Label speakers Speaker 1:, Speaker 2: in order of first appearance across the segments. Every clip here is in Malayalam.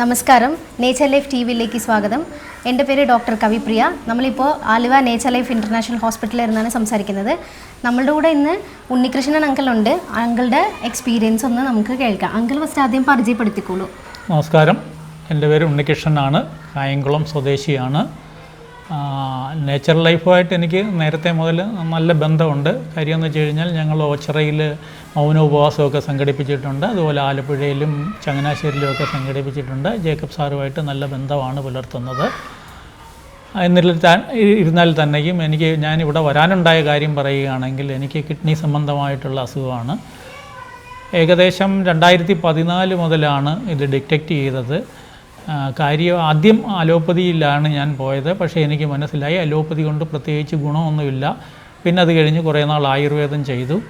Speaker 1: നമസ്കാരം. നേച്ചർ ലൈഫ് ടി വിയിലേക്ക് സ്വാഗതം. എന്റെ പേര് ഡോക്ടർ കവിപ്രിയ. നമ്മളിപ്പോൾ ആലുവ നേച്ചർ ലൈഫ് ഇന്റർനാഷണൽ ഹോസ്പിറ്റലിൽ ഇരുന്നാണ് സംസാരിക്കുന്നത്. നമ്മളുടെ കൂടെ ഇന്ന് ഉണ്ണികൃഷ്ണൻ അങ്കിൾ ഉണ്ട്. അങ്കിളുടെ എക്സ്പീരിയൻസ് ഒന്ന് നമുക്ക് കേൾക്കാം. അങ്കിൾ ഫസ്റ്റ് ആദ്യം പരിചയപ്പെടുത്തിക്കോളൂ.
Speaker 2: നമസ്കാരം. എന്റെ പേര് ഉണ്ണികൃഷ്ണനാണ്. കായംകുളം സ്വദേശിയാണ്. നേച്ചർ ലൈഫുമായിട്ട് എനിക്ക് നേരത്തെ മുതൽ നല്ല ബന്ധമുണ്ട്. കാര്യം എന്ന് വെച്ച് കഴിഞ്ഞാൽ ഞങ്ങൾ ഓച്ചിറയിൽ മൗനോപവാസമൊക്കെ സംഘടിപ്പിച്ചിട്ടുണ്ട്. അതുപോലെ ആലപ്പുഴയിലും ചങ്ങനാശ്ശേരിയിലും ഒക്കെ സംഘടിപ്പിച്ചിട്ടുണ്ട്. ജേക്കബ് സാറുമായിട്ട് നല്ല ബന്ധമാണ് പുലർത്തുന്നത്. എന്നിരുന്നാൽ താൻ- ഇരുന്നാൽ തന്നെയും എനിക്ക് ഞാനിവിടെ വരാനുണ്ടായ കാര്യം പറയുകയാണെങ്കിൽ എനിക്ക് കിഡ്നി സംബന്ധമായിട്ടുള്ള അസുഖമാണ്. ഏകദേശം രണ്ടായിരത്തി പതിനാല് മുതലാണ് ഇത് ഡിറ്റക്റ്റ് ചെയ്തത്. കാര്യം ആദ്യം അലോപ്പതിയിലാണ് ഞാൻ പോയത്. പക്ഷേ എനിക്ക് മനസ്സിലായി അലോപ്പതി കൊണ്ട് പ്രത്യേകിച്ച് ഗുണമൊന്നുമില്ല. പിന്നെ അത് കഴിഞ്ഞ് കുറേ നാൾ ആയുർവേദം ചെയ്തു.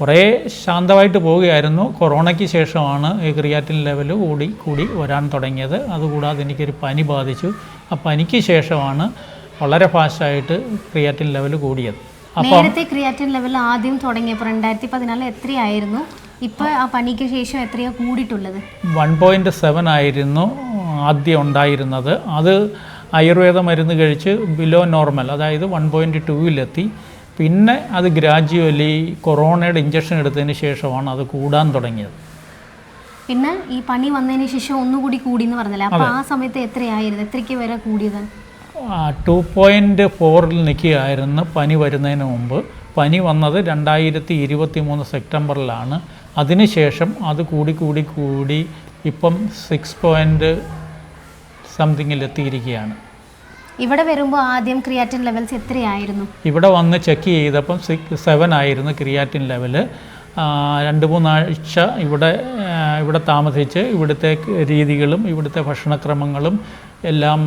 Speaker 2: കുറേ ശാന്തമായിട്ട് പോവുകയായിരുന്നു. കൊറോണയ്ക്ക് ശേഷമാണ് ഈ ക്രിയാറ്റിൻ ലെവൽ കൂടി കൂടി വരാൻ തുടങ്ങിയത്. അതുകൂടാതെ എനിക്കൊരു പനി ബാധിച്ചു. ആ പനിക്ക് ശേഷമാണ് വളരെ ഫാസ്റ്റായിട്ട് ക്രിയാറ്റിൻ ലെവൽ കൂടിയത്.
Speaker 1: അപ്പോൾ ക്രിയാറ്റിൻ ലെവൽ ആദ്യം തുടങ്ങിയപ്പോൾ രണ്ടായിരത്തി പതിനാല് എത്രയായിരുന്നു? ഇപ്പോൾ ആ പനിക്ക് ശേഷം എത്രയാണ് കൂടിയിട്ടുള്ളത്?
Speaker 2: വൺ പോയിന്റ് സെവൻ ആയിരുന്നു ആദ്യം ഉണ്ടായിരുന്നത്. അത് ആയുർവേദ മരുന്ന് കഴിച്ച് ബിലോ നോർമൽ അതായത് വൺ പോയിന്റ് ടൂവിലെത്തി. പിന്നെ അത് ഗ്രാജുവലി കൊറോണയുടെ ഇഞ്ചക്ഷൻ എടുത്തതിന് ശേഷമാണ് അത് കൂടാൻ തുടങ്ങിയത്.
Speaker 1: പിന്നെ ഈ പനി വന്നതിന് ശേഷം ഒന്നുകൂടി കൂടി എന്ന് പറഞ്ഞല്ലേ അപ്പോൾ ആ സമയത്ത് എത്രയായിരുന്നു? എത്രയ്ക്ക് വരെ കൂടിയത്?
Speaker 2: ടു പോയിന്റ് ഫോറിൽ നിൽക്കുകയായിരുന്നു പനി വരുന്നതിന് മുമ്പ്. പനി വന്നത് രണ്ടായിരത്തി ഇരുപത്തി മൂന്ന് സെപ്റ്റംബറിലാണ്. അതിനുശേഷം അത് കൂടി കൂടി കൂടി ഇപ്പം സിക്സ് പോയിന്റ് സംതിങ്ങിൽ എത്തിയിരിക്കുകയാണ്.
Speaker 1: ഇവിടെ വരുമ്പോൾ ആദ്യം ക്രിയാറ്റിൻ ലെവൽസ് എത്രയായിരുന്നു?
Speaker 2: ഇവിടെ വന്ന് ചെക്ക് ചെയ്തപ്പം സിക്സ് സെവൻ ആയിരുന്നു ക്രിയാറ്റിൻ ലെവൽ രണ്ട് മൂന്നാഴ്ച ഇവിടെ ഇവിടെ താമസിച്ച് ഇവിടുത്തെ രീതികളും ഇവിടുത്തെ ഭക്ഷണക്രമങ്ങളും എല്ലാം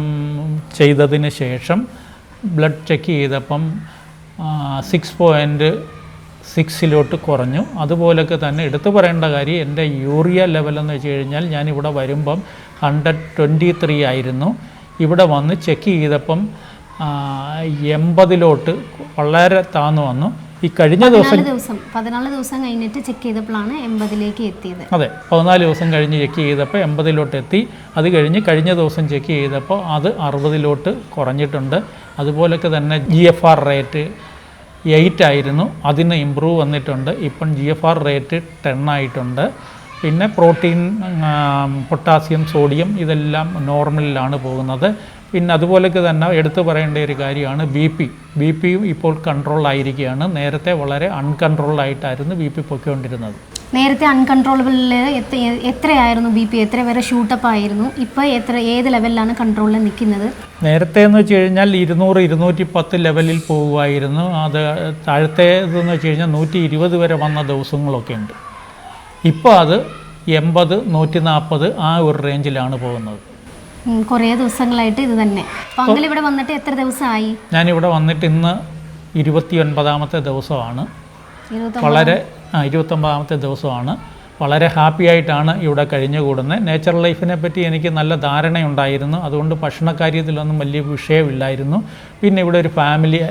Speaker 2: ചെയ്തതിന് ശേഷം ബ്ലഡ് ചെക്ക് ചെയ്തപ്പം സിക്സ് പോയിന്റ് സിക്സിലോട്ട് കുറഞ്ഞു. അതുപോലൊക്കെ തന്നെ എടുത്തു പറയേണ്ട കാര്യം എന്റെ യൂറിയ ലെവൽ എന്ന് വെച്ച് കഴിഞ്ഞാൽ ഞാൻ ഇവിടെ വരുമ്പം ഹൺഡ്രഡ് ട്വന്റി ത്രീ ആയിരുന്നു. ഇവിടെ വന്ന് ചെക്ക് ചെയ്തപ്പം എൺപതിലോട്ട് വളരെ താന്നു വന്നു. ഈ കഴിഞ്ഞ ദിവസം
Speaker 1: പതിനാല് ദിവസം കഴിഞ്ഞിട്ട് ചെക്ക് ചെയ്തപ്പോഴാണ് എൺപതിലേക്ക് എത്തിയത്.
Speaker 2: അതെ പതിനാല് ദിവസം കഴിഞ്ഞ് ചെക്ക് ചെയ്തപ്പോൾ എൺപതിലോട്ട് എത്തി. അത് കഴിഞ്ഞ് കഴിഞ്ഞ ദിവസം ചെക്ക് ചെയ്തപ്പോൾ അത് അറുപതിലോട്ട് കുറഞ്ഞിട്ടുണ്ട്. അതുപോലൊക്കെ തന്നെ G F R rate eight ആയിരുന്നു. അതിന് ഇമ്പ്രൂവ് വന്നിട്ടുണ്ട്. ഇപ്പം G F R rate ten ആയിട്ടുണ്ട്. പിന്നെ പ്രോട്ടീൻ പൊട്ടാസ്യം സോഡിയം ഇതെല്ലാം നോർമലിലാണ് പോകുന്നത്. പിന്നെ അതുപോലൊക്കെ തന്നെ എടുത്തു പറയേണ്ട ഒരു കാര്യമാണ് ബി പി ബി പിയും ഇപ്പോൾ കൺട്രോൾ ആയിരിക്കുകയാണ്. നേരത്തെ വളരെ അൺകൺട്രോൾഡ് ആയിട്ടായിരുന്നു ബി പി പൊയ്ക്കൊണ്ടിരുന്നത്.
Speaker 1: നേരത്തെ അൺകൺട്രോളബിളിൽ എത്രയായിരുന്നു ബി പി എത്ര വരെ ഷൂട്ടപ്പ് ആയിരുന്നു? ഇപ്പോൾ എത്ര ഏത് ലെവലിലാണ് കൺട്രോളിൽ നിൽക്കുന്നത്
Speaker 2: നേരത്തെ എന്ന് വെച്ച് കഴിഞ്ഞാൽ ഇരുന്നൂറ് ഇരുന്നൂറ്റി പത്ത് ലെവലിൽ പോകുമായിരുന്നു അത് താഴത്തേതെന്ന് വെച്ച് കഴിഞ്ഞാൽ നൂറ്റി ഇരുപത് വരെ വന്ന ദിവസങ്ങളൊക്കെ ഉണ്ട്. ഇപ്പോൾ അത് എൺപത് നൂറ്റി നാൽപ്പത് ആ ഒരു റേഞ്ചിലാണ് പോകുന്നത്.
Speaker 1: കുറേ ദിവസങ്ങളായിട്ട് ഇത് തന്നെ. അപ്പോൾ ഇവിടെ വന്നിട്ട് എത്ര ദിവസമായി?
Speaker 2: ഞാനിവിടെ വന്നിട്ട് ഇന്ന് ഇരുപത്തി ഒൻപതാമത്തെ ദിവസമാണ് വളരെ ഇരുപത്തൊമ്പതാമത്തെ ദിവസമാണ്. വളരെ ഹാപ്പി ആയിട്ടാണ് ഇവിടെ കഴിഞ്ഞുകൂടുന്നത്. നേച്ചർ ലൈഫിനെ പറ്റി എനിക്ക് നല്ല ധാരണയുണ്ടായിരുന്നു. അതുകൊണ്ട് ഭക്ഷണക്കാര്യത്തിലൊന്നും വലിയ വിഷയമില്ലായിരുന്നു. പിന്നെ ഇവിടെ ഒരു ഫാമിലി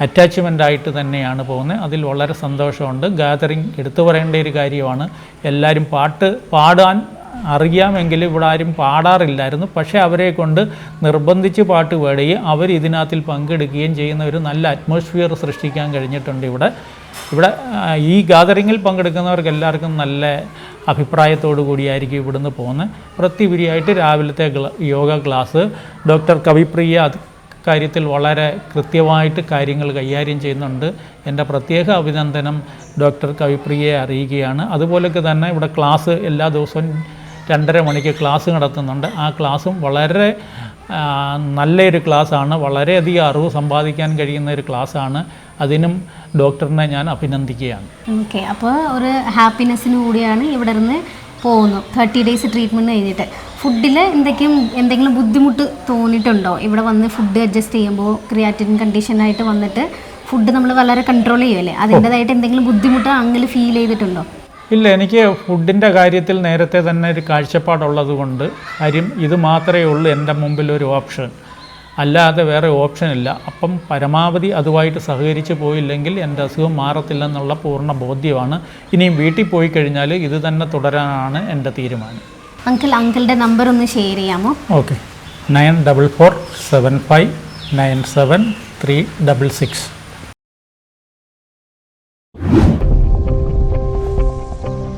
Speaker 2: അറ്റാച്ച്മെന്റ് ആയിട്ട് തന്നെയാണ് പോകുന്നത്. അതിൽ വളരെ സന്തോഷമുണ്ട്. ഗാദറിങ് എടുത്തു പറയേണ്ട ഒരു കാര്യമാണ്. എല്ലാവരും പാട്ട് പാടാൻ അറിയാമെങ്കിലും ഇവിടെ ആരും പാടാറില്ലായിരുന്നു. പക്ഷേ അവരെ കൊണ്ട് നിർബന്ധിച്ച് പാട്ട് പാടുകയും അവർ ഇതിനകത്തിൽ പങ്കെടുക്കുകയും ചെയ്യുന്ന ഒരു നല്ല അറ്റ്മോസ്ഫിയർ സൃഷ്ടിക്കാൻ കഴിഞ്ഞിട്ടുണ്ട് ഇവിടെ. ഇവിടെ ഈ ഗാദറിങ്ങിൽ പങ്കെടുക്കുന്നവർക്ക് എല്ലാവർക്കും നല്ല അഭിപ്രായത്തോടു കൂടിയായിരിക്കും ഇവിടുന്ന് പോകുന്നത്. പ്രതിപരിയായിട്ട് രാവിലത്തെ യോഗ ക്ലാസ്. ഡോക്ടർ കവിപ്രിയ കാര്യത്തിൽ വളരെ കൃത്യമായിട്ട് കാര്യങ്ങൾ കൈകാര്യം ചെയ്യുന്നുണ്ട്. എന്റെ പ്രത്യേക അഭിനന്ദനം ഡോക്ടർ കവിപ്രിയയെ അറിയിക്കുകയാണ്. അതുപോലൊക്കെ തന്നെ ഇവിടെ ക്ലാസ് എല്ലാ ദിവസവും രണ്ടര മണിക്ക് ക്ലാസ് നടത്തുന്നുണ്ട്. ആ ക്ലാസ്സും വളരെ നല്ലൊരു ക്ലാസ്സാണ്. വളരെയധികം അറിവ് സമ്പാദിക്കാൻ കഴിയുന്ന ഒരു ക്ലാസ്സാണ്. അതിനും ഡോക്ടറിനെ ഞാൻ അഭിനന്ദിക്കുകയാണ്.
Speaker 1: ഓക്കെ അപ്പോൾ ഒരു ഹാപ്പിനെസ്സിന് കൂടിയാണ് ഇവിടെ നിന്ന് പോകുന്നു തേർട്ടി ഡേയ്സ് ട്രീറ്റ്മെന്റ് കഴിഞ്ഞിട്ട്. ഫുഡിൽ എന്തെങ്കിലും എന്തെങ്കിലും ബുദ്ധിമുട്ട് തോന്നിയിട്ടുണ്ടോ? ഇവിടെ വന്ന് ഫുഡ് അഡ്ജസ്റ്റ് ചെയ്യുമ്പോൾ ക്രിയാറ്റിൻ കണ്ടീഷനായിട്ട് വന്നിട്ട് ഫുഡ് നമ്മൾ വളരെ കൺട്രോൾ ചെയ്യുമല്ലേ അതിന്റെതായിട്ട് എന്തെങ്കിലും ബുദ്ധിമുട്ട് അങ്ങനെ ഫീൽ ചെയ്തിട്ടുണ്ടോ?
Speaker 2: ഇല്ല എനിക്ക് ഫുഡിന്റെ കാര്യത്തിൽ നേരത്തെ തന്നെ ഒരു കാഴ്ചപ്പാടുള്ളത് കൊണ്ട് കാര്യം ഇത് മാത്രമേ ഉള്ളൂ എന്റെ മുമ്പിൽ ഒരു ഓപ്ഷൻ അല്ലാതെ വേറെ ഓപ്ഷൻ ഇല്ല. അപ്പം പരമാവധി അതുമായിട്ട് സഹകരിച്ച് പോയില്ലെങ്കിൽ എന്റെ അസുഖം മാറത്തില്ലെന്നുള്ള പൂർണ ബോധ്യമാണ്. ഇനിയും വീട്ടിൽ പോയി കഴിഞ്ഞാൽ ഇത് തന്നെ തുടരാനാണ് എന്റെ തീരുമാനം.
Speaker 1: അങ്കിൾ അങ്കിളുടെ നമ്പർ ഒന്ന് ഷെയർ ചെയ്യാമോ?
Speaker 2: Okay nine double four seven five nine seven three double six.